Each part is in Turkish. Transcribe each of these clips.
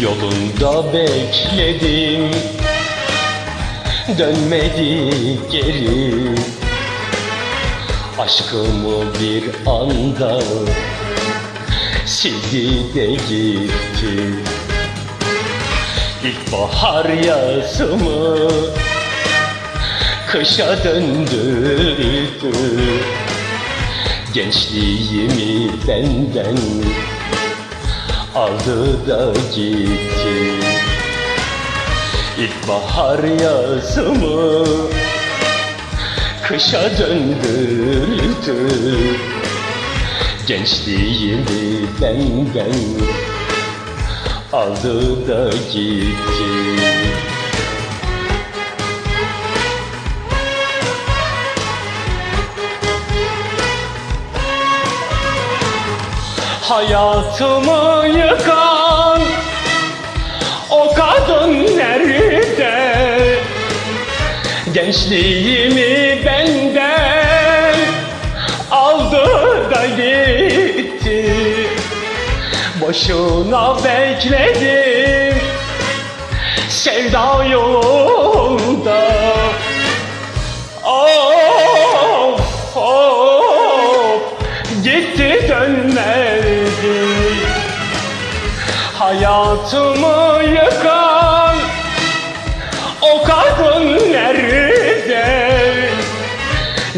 Yolunda bekledim. Dönmedi geri. Aşkımı bir anda Sildi de gitti. İlkbahar yazımı Kışa döndürdü. Gençliğimi benden aldı da gitti. İlkbahar yazımı kışa döndürdü Gençliğimi benden aldı da gitti Hayatımı yıkan o kadın nerede? Gençliğimi benden aldı da gitti. Boşuna bekledim sevda yolunda. Of of gitti dönmedi Hayatımı yıkan o kadın nerede?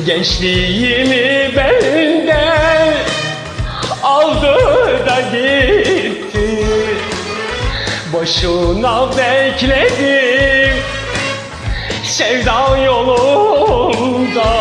Gençliğimi benden aldı da gitti Boşuna bekledim sevda yolunda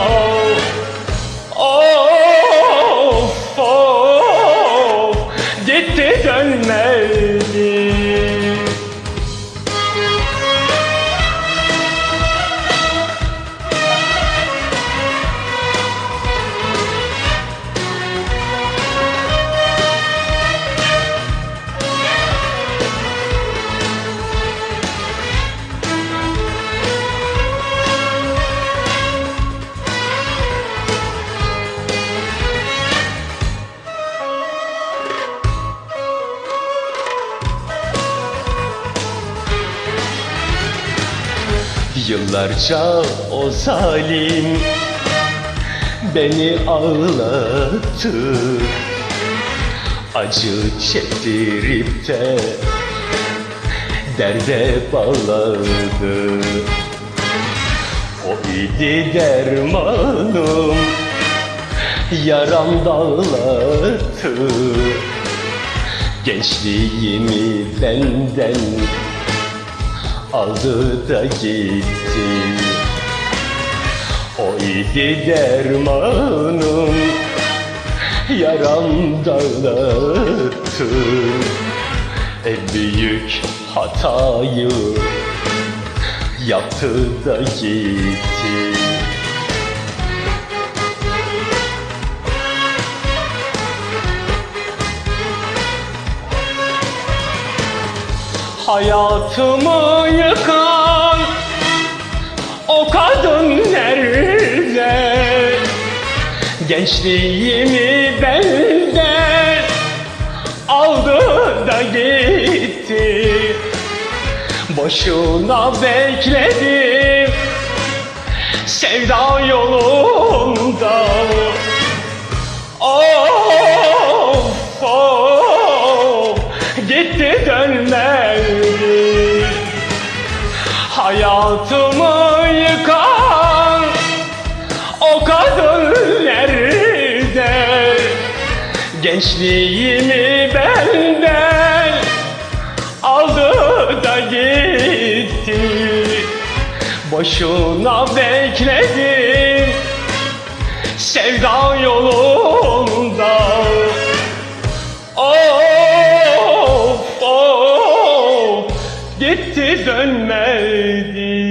Yıllarca o zalim beni ağlattı. Acı çektirip de derde bağladı. O idi dermanım yaram dağlattı. Gençliğimi benden aldı da gitti. O idi dermanım yaram dağlattı En büyük hatayı yaptı da gitti Hayatımı yıkan o kadın nerede? Gençliğimi benden aldı da gitti Boşuna bekledim sevda yolunda Hayatımı yıkan o kadın nerede? Gençliğimi benden aldı da gitti Boşuna bekledim sevda yolunda Of of gitti dönmedi sevdim.